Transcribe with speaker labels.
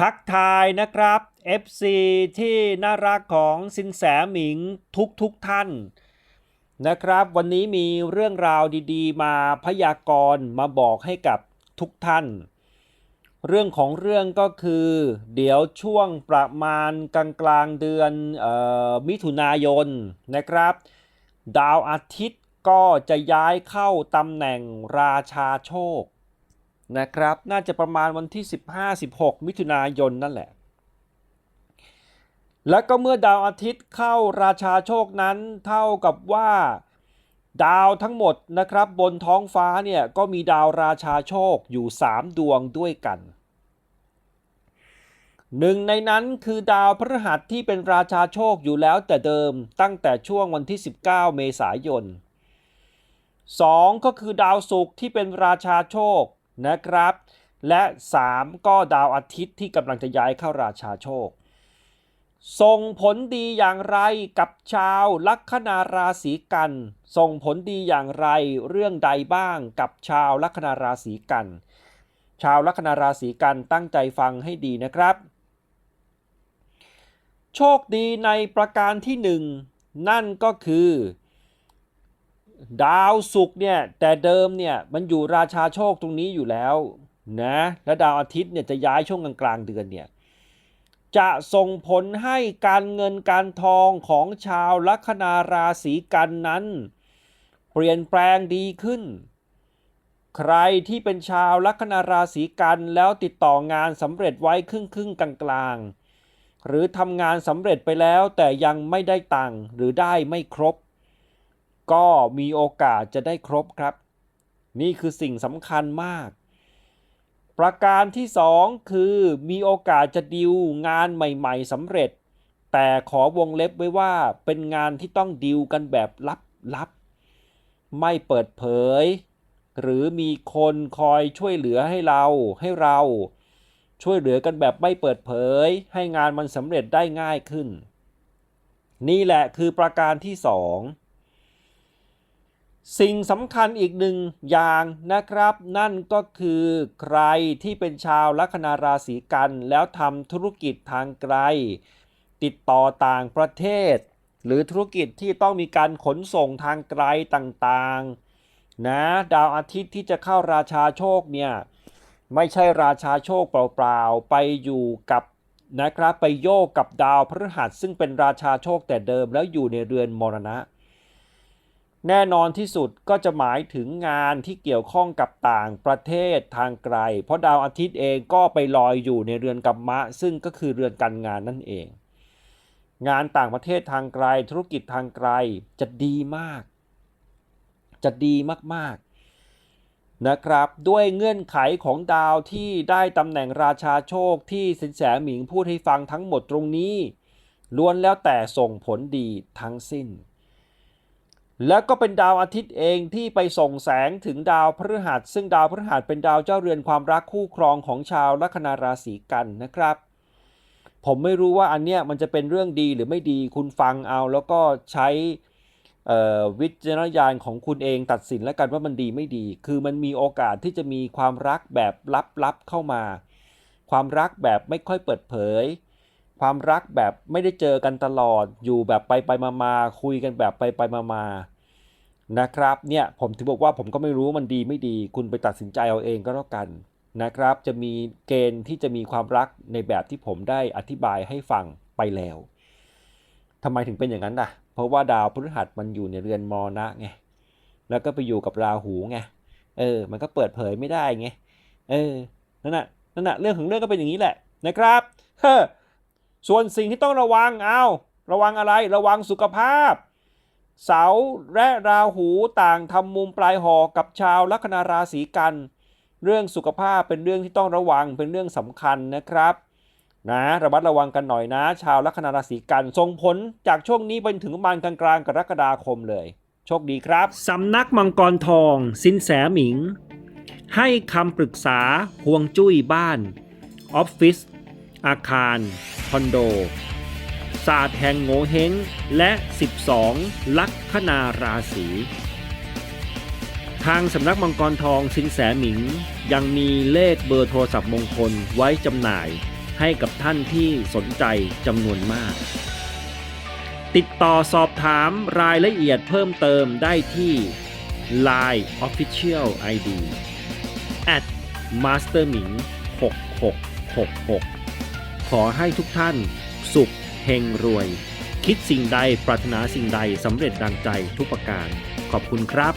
Speaker 1: ทักทายนะครับ FC ที่น่ารักของสินแสหมิงทุกทุกท่านนะครับ วันนี้มีเรื่องราวดีๆ มาพยากรณ์มาบอกให้กับทุกท่าน เรื่องของเรื่องก็คือ เดี๋ยวช่วงประมาณกลางกลางเดือนออมิถุนายนนะครับ ดาวอาทิตย์ก็จะย้ายเข้าตำแหน่งราชาโชค นะครับ น่าจะประมาณวันที่ 15-16 มิถุนายนนั่นแหละ แล้วก็เมื่อดาวอาทิตย์เข้าราชาโชคนั้นเท่ากับว่าดาวทั้งหมดนะครับบนท้องฟ้าเนี่ยก็มีดาวราชาโชคอยู่ 3 ดวงด้วยกันหนึ่งในนั้นคือดาวพฤหัสที่เป็นราชาโชคอยู่แล้วแต่เดิมตั้งแต่ช่วงวันที่ 19 เมษายน 2 ก็คือดาวศุกร์ที่เป็นราชาโชค นะครับ และ 3 ก็ดาวอาทิตย์ที่กำลังจะย้ายเข้าราชาโชค ส่งผลดีอย่างไรกับชาวลัคนาราศีกัน ส่งผลดีอย่างไรเรื่องใดบ้างกับชาวลัคนาราศีกัน ชาวลัคนาราศีกันตั้งใจฟังให้ดีนะครับ โชคดีในประการที่หนึ่งนั่นก็คือ ดาวศุกร์เนี่ยแต่เดิมเนี่ยมันอยู่ราชาโชคตรงนี้อยู่แล้วนะและดาวอาทิตย์เนี่ยจะย้ายช่วงกลางๆเดือนเนี่ยจะส่งผลให้การเงินการทองของชาวลัคนาราศีกันนั้น เปลี่ยนแปลงดีขึ้น ใครที่เป็นชาวลัคนาราศีกันแล้วติดต่องานสำเร็จไว้ครึ่งครึ่งๆกลางหรือทำงานสำเร็จไปแล้วแต่ยังไม่ได้ตังค์หรือได้ไม่ครบ ก็มีโอกาสจะได้ครบครับ นี่คือสิ่งสำคัญมาก ประการที่สองคือมีโอกาสจะดิวงานใหม่ๆสำเร็จ แต่ขอวงเล็บไว้ว่าเป็นงานที่ต้องดิวกันแบบลับๆไม่เปิดเผย หรือมีคนคอยช่วยเหลือให้เราให้เรา ช่วยเหลือกันแบบไม่เปิดเผย ให้งานมันสำเร็จได้ง่ายขึ้น นี่แหละคือประการที่สอง สิ่งสำคัญอีกหนึ่งอย่างนะครับ นั่นก็คือใครที่เป็นชาวลัคนาราศีกัน แล้วทำธุรกิจทางไกล ติดต่อต่างประเทศ หรือธุรกิจที่ต้องมีการขนส่งทางไกลต่างๆนะดาวอาทิตย์ที่จะเข้าราชาโชคเนี่ยไม่ใช่ราชาโชคเปล่าๆ ไปอยู่กับนะครับไปโยกกับดาวพฤหัสซึ่งเป็นราชาโชคแต่เดิมแล้วอยู่ในเรือนมรณะ แน่นอนที่สุดก็จะหมายถึงงานที่เกี่ยวข้องกับต่างประเทศทางไกล เพราะดาวอาทิตย์เองก็ไปลอยอยู่ในเรือนกัมมะ ซึ่งก็คือเรือนการงานนั่นเอง งานต่างประเทศทางไกล ธุรกิจทางไกลจะดีมาก จะดีมากๆนะครับ ด้วยเงื่อนไขของดาวที่ได้ตำแหน่งราชาโชคที่สินแสหมิงพูดให้ฟังทั้งหมดตรงนี้ล้วนแล้วแต่ส่งผลดีทั้งสิ้น แล้วก็เป็นดาวอาทิตย์เองที่ไปส่งแสงถึงดาวพฤหัส ซึ่งดาวพฤหัสเป็นดาวเจ้าเรือนความรักคู่ครองของชาวลัคนาราศีกันนะครับ ผมไม่รู้ว่าอันเนี้ยมันจะเป็นเรื่องดีหรือไม่ดีคุณฟังเอา แล้วก็ใช้วิจารณญาณของคุณเองตัดสินแล้วกันว่ามันดีไม่ดี คือมันมีโอกาสที่จะมีความรักแบบลับๆเข้ามา ความรักแบบไม่ค่อยเปิดเผย ความรักแบบไม่ได้เจอกันตลอดอยู่แบบไปไปมามาคุยกันแบบไปไปมามานะครับเนี่ยผมถึงบอกว่าผมก็ไม่รู้มันดีไม่ดี คุณไปตัดสินใจเอาเองก็แล้วกันนะครับ จะมีเกณฑ์ที่จะมีความรักในแบบที่ผมได้อธิบายให้ฟังไปแล้วทำไมถึงเป็นอย่างนั้นล่ะ เพราะว่าดาวพฤหัสมันอยู่ในเรือนมรณะไงแล้วก็ไปอยู่กับราหูไงเออ มันก็เปิดเผยไม่ได้ไงเออนั่นน่ะนั่นน่ะเรื่องของเรื่องก็เป็นอย่างนี้แหละนะครับเฮ้อ ส่วนสิ่งที่ต้องระวังเอาระวังอะไรระวังสุขภาพ เสาและราหูต่างทำมุมปลายหอกกับชาวลัคนาราศีกัน เรื่องสุขภาพเป็นเรื่องที่ต้องระวังเป็นเรื่องสำคัญนะครับนะระมัดระวังกันหน่อยนะ ชาวลัคนาราศีกันส่งผลจากช่วงนี้ไปถึงประมาณกลางๆกรกฎาคมเลย โชคดีครับ สำนักมังกรทอง สินแสหมิง ให้คำปรึกษาห่วงจุ้ยบ้าน ออฟฟิศอาคาร คอนโด ศาสตร์แห่งโงเฮงและ 12 ลัคนาราศีทางสำนักมังกรทองสินแสหมิง ยังมีเลขเบอร์โทรศัพท์มงคลไว้จำหน่ายให้กับท่านที่สนใจจำนวนมาก ติดต่อสอบถามรายละเอียดเพิ่มเติมได้ที่ Line Official ID at masterming 6666 ขอให้ทุกท่าน สุขเฮงรวย คิดสิ่งใดปรารถนาสิ่งใดสำเร็จดังใจทุกประการ ขอบคุณครับ